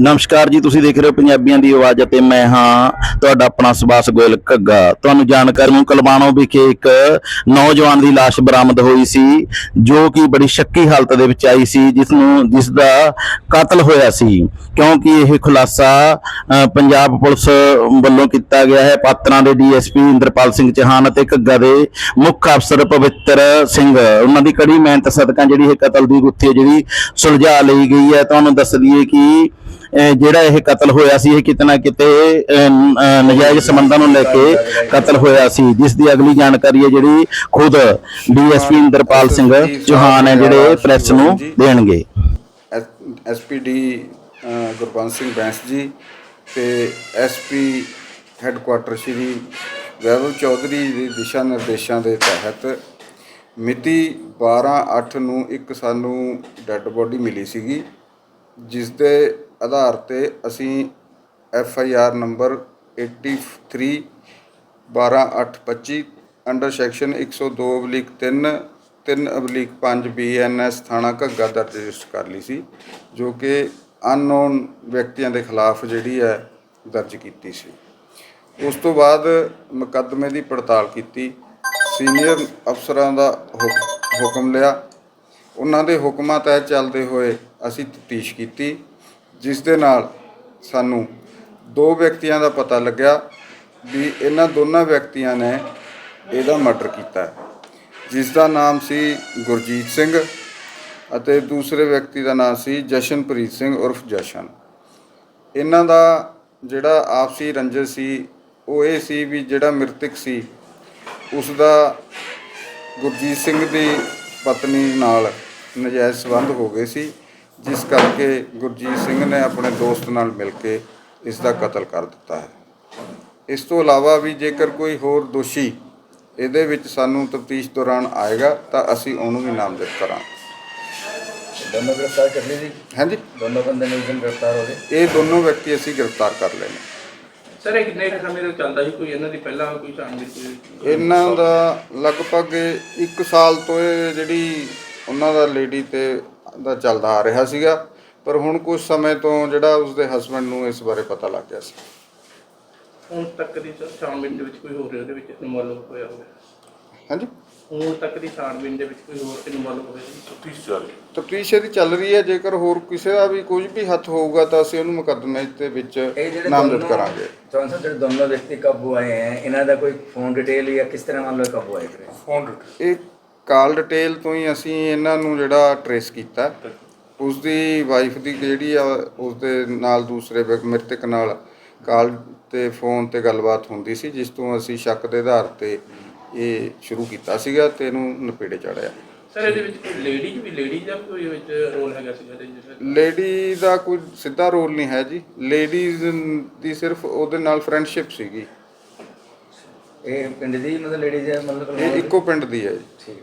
ਨਮਸਕਾਰ ਜੀ, ਤੁਸੀਂ ਦੇਖ ਰਹੇ ਹੋ ਪੰਜਾਬੀਆਂ ਦੀ ਆਵਾਜ਼ ਅਤੇ ਮੈਂ ਹਾਂ ਤੁਹਾਡਾ ਆਪਣਾ ਸੁਭਾਸ਼ ਗੋਇਲ ਘੱਗਾ। ਤੁਹਾਨੂੰ ਜਾਣਕਾਰੀ ਨੂੰ ਕਲਵਾਣੋ ਵਿਖੇ ਇੱਕ ਨੌਜਵਾਨ ਦੀ ਲਾਸ਼ ਬਰਾਮਦ ਹੋਈ ਸੀ, ਜੋ ਕਿ ਬੜੀ ਸ਼ੱਕੀ ਹਾਲਤ ਦੇ ਵਿੱਚ ਆਈ ਸੀ ਜਿਸ ਨੂੰ ਜਿਸ ਦਾ ਕਤਲ ਹੋਇਆ ਸੀ। ਕਿਉਂਕਿ ਇਹ ਖੁਲਾਸਾ ਪੰਜਾਬ ਪੁਲਿਸ ਵੱਲੋਂ ਕੀਤਾ ਗਿਆ ਹੈ। ਪਾਤਰਾਂ ਦੇ ਡੀਐਸਪੀ ਇੰਦਰਪਾਲ ਸਿੰਘ ਚੌਹਾਨ ਅਤੇ ਘੱਗਾ ਦੇ ਮੁੱਖ ਅਫਸਰ ਪਵਿੱਤਰ ਸਿੰਘ। ਉਹਨਾਂ ਦੀ ਕੜੀ ਮਿਹਨਤ ਸਦਕਾ ਜਿਹੜੀ ਇਹ ਕਤਲ ਦੀ ਗੁੱਥੀ ਜਿਹੜੀ ਸੁਲਝਾ ਲਈ ਗਈ ਹੈ। ਤੁਹਾਨੂੰ ਦੱਸ ਦਈਏ ਕਿ ਜਿਹੜਾ ਇਹ ਕਤਲ ਹੋਇਆ ਸੀ ਇਹ ਕਿਤੇ ਨਾ ਕਿਤੇ ਅਹ, ਨਜਾਇਜ਼ ਸੰਬੰਧਾਂ ਨੂੰ ਲੈ ਕੇ ਕਤਲ ਹੋਇਆ ਸੀ ਜਿਸ ਦੀ ਅਗਲੀ ਜਾਣਕਾਰੀ ਹੈ ਜਿਹੜੀ ਖੁਦ ਡੀਐਸਪੀ ਇੰਦਰਪਾਲ ਸਿੰਘ ਚੌਹਾਨ ਹੈ ਜਿਹੜੇ ਪ੍ਰੈਸ ਨੂੰ ਦੇਣਗੇ। ਐਸਪੀਡੀ ਗੁਰਬੰਸ ਸਿੰਘ ਬੈਂਸ ਜੀ ਤੇ ਐਸਪੀ ਹੈੱਡਕੁਆਟਰ ਸ਼੍ਰੀ ਵੈਭਵ ਚੌਧਰੀ ਦੇ ਦਿਸ਼ਾ ਨਿਰਦੇਸ਼ਾਂ ਦੇ ਤਹਿਤ ਮਿਤੀ 12/8 ਨੂੰ ਇੱਕ ਸਾਨੂੰ ਡੈੱਡ ਬੋਡੀ ਮਿਲੀ ਸੀਗੀ ਜਿਸ ਦੇ ਆਧਾਰ ਤੇ ਅਸੀਂ F I R number 83 12825 under section 102/3 3/5 BNS ਥਾਣਾ ਘੱਗਾ ਦਰਜ ਰਜਿਸਟਰ ਕਰ ਲਈ ਸੀ, ਜੋ ਕਿ ਅਨਨੋਨ ਵਿਅਕਤੀਆਂ ਦੇ ਖਿਲਾਫ ਜਿਹੜੀ ਹੈ ਦਰਜ ਕੀਤੀ ਸੀ। ਉਸ ਤੋਂ ਬਾਅਦ ਮੁਕੱਦਮੇ ਦੀ ਪੜਤਾਲ ਕੀਤੀ, ਸੀਨੀਅਰ ਅਫਸਰਾਂ ਦਾ ਹੁਕ- ਹੁਕਮ ਲਿਆ। ਉਹਨਾਂ ਦੇ ਹੁਕਮਾਂ ਤਹਿਤ ਚੱਲਦੇ ਹੋਏ ਅਸੀਂ ਤਫਤੀਸ਼ ਕੀਤੀ। ਜਿਸ ਦੇ ਨਾਲ ਸਾਨੂੰ ਦੋ ਵਿਅਕਤੀਆਂ ਦਾ ਪਤਾ ਲੱਗਿਆ ਵੀ ਇਹਨਾਂ ਦੋਨਾਂ ਵਿਅਕਤੀਆਂ ਨੇ ਇਹਦਾ ਮਰਡਰ ਕੀਤਾ ਹੈ। ਜਿਸ ਦਾ ਨਾਮ ਸੀ ਗੁਰਜੀਤ ਸਿੰਘ ਅਤੇ ਦੂਸਰੇ ਵਿਅਕਤੀ ਦਾ ਨਾਮ ਸੀ ਜਸ਼ਨਪ੍ਰੀਤ ਸਿੰਘ ਉਰਫ ਜਸ਼ਨ ਇਹਨਾਂ ਦਾ ਜਿਹੜਾ ਆਪਸੀ ਰੰਜਿਸ਼ ਸੀ, ਉਹ ਇਹ ਸੀ ਵੀ ਜਿਹੜਾ ਮ੍ਰਿਤਕ ਸੀ ਉਸ ਦਾ ਗੁਰਜੀਤ ਸਿੰਘ ਦੀ ਪਤਨੀ ਨਾਲ ਨਜਾਇਜ਼ ਸੰਬੰਧ ਹੋ ਗਏ ਸੀ ਜਿਸ ਕਰਕੇ ਗੁਰਜੀਤ ਸਿੰਘ ਨੇ ਆਪਣੇ ਦੋਸਤ ਨਾਲ ਮਿਲ ਕੇ ਇਸ ਦਾ ਕਤਲ ਕਰ ਦਿੱਤਾ ਹੈ। ਇਸ ਤੋਂ ਇਲਾਵਾ ਵੀ ਜੇਕਰ ਕੋਈ ਹੋਰ ਦੋਸ਼ੀ ਇਹਦੇ ਵਿੱਚ ਸਾਨੂੰ ਤਫਤੀਸ਼ ਦੌਰਾਨ ਆਏਗਾ ਤਾਂ ਅਸੀਂ ਉਹਨੂੰ ਵੀ ਨਾਮਜ਼ਦ ਕਰਾਂਗੇ। ਦੋਨੋਂ ਗ੍ਰਿਫਤਾਰ ਕਰ ਲਈ ਜੀ? ਹਾਂਜੀ। ਦੋਨੋਂ ਬੰਦੇ ਨੇ ਗ੍ਰਿਫਤਾਰ ਹੋ ਗਏ? ਇਹ ਦੋਨੋਂ ਵਿਅਕਤੀ ਅਸੀਂ ਗ੍ਰਿਫਤਾਰ ਕਰ ਲਏ ਨੇ। ਸਰ ਇਹ ਕਿੰਨੇ ਸਮੇਂ ਤੋਂ ਚੱਲਦਾ ਸੀ? ਕੋਈ ਇਹਨਾਂ ਦੀ ਪਹਿਲਾਂ ਕੋਈ ਛਾਣਬੀਨ ਕੋਈ ਇਹਨਾਂ ਦਾ ਲਗਭਗ 1 ਸਾਲ ਤੋਂ ਇਹ ਜਿਹੜੀ ਉਹਨਾਂ ਦਾ ਲੇਡੀ ਤੇ ਦਾ ਚੱਲਦਾ ਆ ਰਿਹਾ ਸੀਗਾ ਪਰ ਹੁਣ ਕੁਝ ਸਮੇਂ ਤੋਂ ਜਿਹੜਾ ਉਸਦੇ ਹਸਬੰਡ ਨੂੰ ਇਸ ਬਾਰੇ ਪਤਾ ਲੱਗ ਗਿਆ ਸੀ। ਹੁਣ ਤੱਕ ਦੀ ਸਰ ਛਾਣਬੀਨ ਦੇ ਵਿੱਚ ਕੋਈ ਹੋਰ ਉਹਦੇ ਵਿੱਚ ਇਨਵੋਲਵ ਹੋਇਆ ਹੋਵੇ? ਹਾਂਜੀ? ਹੁਣ ਤੱਕ ਦੀ ਛਾਣਬੀਨ ਦੇ ਵਿੱਚ ਕੋਈ ਹੋਰ ਇਨਵੋਲਵ ਹੋਵੇ? ਤਫਤੀਸ਼ ਇਹਦੀ ਚੱਲ ਰਹੀ ਹੈ ਜੇਕਰ ਹੋਰ ਕਿਸੇ ਦਾ ਵੀ ਕੁਝ ਵੀ ਹੱਥ ਹੋਊਗਾ ਤਾਂ ਅਸੀਂ ਉਹਨੂੰ ਮੁਕੱਦਮੇ ਦੇ ਵਿੱਚ ਨਾਮਜ਼ਦ ਦੋਨੋਂ ਕਰਾਂਗੇ। ਜਿਹੜੇ ਦੋਨੋਂ ਵਿਅਕਤੀ ਕਾਬੂ ਆਏ ਹੈ ਇਹਨਾਂ ਦਾ ਕੋਈ ਫੋਨ ਡਿਟੇਲ ਜਾਂ ਕਿਸ ਤਰ੍ਹਾਂ ਮੰਨ ਲਓ ਕਾਬੂ ਆਏ? ਕਰੇ ਇਹ ਕਾਲ ਡਿਟੇਲ ਤੋਂ ਹੀ ਅਸੀਂ ਇਹਨਾਂ ਨੂੰ ਜਿਹੜਾ ਟਰੇਸ ਕੀਤਾ। ਉਸ ਦੀ ਵਾਈਫ ਦੀ ਜਿਹੜੀ ਆ ਉਸ ਦੇ ਨਾਲ ਦੂਸਰੇ ਮ੍ਰਿਤਕ ਨਾਲ ਕਾਲ ਤੇ ਫੋਨ ਤੇ ਗੱਲਬਾਤ ਹੁੰਦੀ ਸੀ ਜਿਸ ਤੋਂ ਅਸੀਂ ਸ਼ੱਕ ਦੇ ਆਧਾਰ ਤੇ ਇਹ ਸ਼ੁਰੂ ਕੀਤਾ ਸੀਗਾ ਤੇ ਇਹਨੂੰ ਨਪੇੜੇ ਚੜਿਆ ਸਰ ਇਹਦੇ ਵਿੱਚ ਕੋਈ ਲੇਡੀ ਵੀ ਲੇਡੀ ਦਾ ਕੋਈ ਵਿੱਚ ਰੋਲ ਹੈਗਾ ਸੀ ਇਹਦੇ ਵਿੱਚ? ਲੇਡੀ ਦਾ ਕੋਈ ਸਿੱਧਾ ਰੋਲ ਨਹੀਂ ਹੈ ਜੀ। ਲੇਡੀਜ਼ ਦੀ ਸਿਰਫ ਉਹਦੇ ਨਾਲ ਫਰੈਂਡਸ਼ਿਪ ਸੀਗੀ। ਇਹ ਪਿੰਡ ਦੀ ਮਤਲਬ ਲੇਡੀਜ਼ ਹੈ ਮਤਲਬ ਇਹ ਇੱਕੋ ਪਿੰਡ ਦੀ ਹੈ ਜੀ। ਠੀਕ।